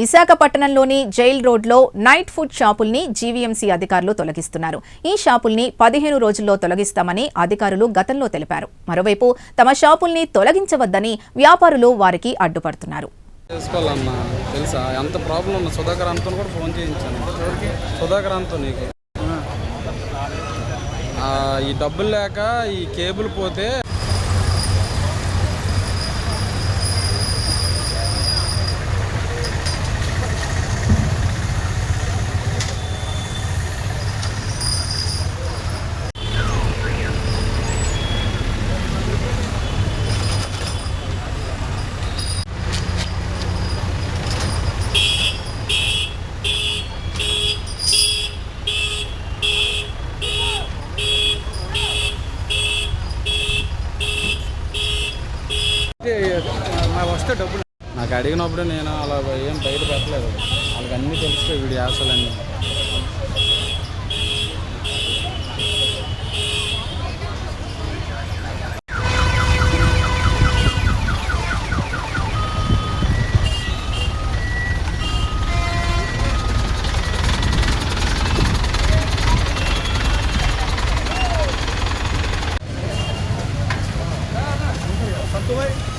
విశాఖపట్నంలోని జైల్ రోడ్లో night food షాపుల్ని GVMC అధికారులు తొలగిస్తున్నారు. ఈ షాపుల్ని పదిహేను రోజుల్లో తొలగిస్తామని అధికారులు గతంలో తెలిపారు. మరోవైపు తమ షాపుల్ని తొలగించవద్దని వ్యాపారులు వారికి అడ్డుపడుతున్నారు. చేసుకోవాలన్నా తెలుసా? ఎంత ప్రాబ్లం సుధాకర్ అంతో కూడా ఫోన్ చేయించాను. సుధాకర్ అంతో నీకు ఈ డబ్బులు లేక ఈ కేబుల్ పోతే నాకు వస్తే డబ్బులు. నాకు అడిగినప్పుడు నేను అలా ఏం బయట పెట్టలేదు. వాళ్ళకి అన్నీ తెలుస్తాయి వీడి ఆశలన్నీ. Thank.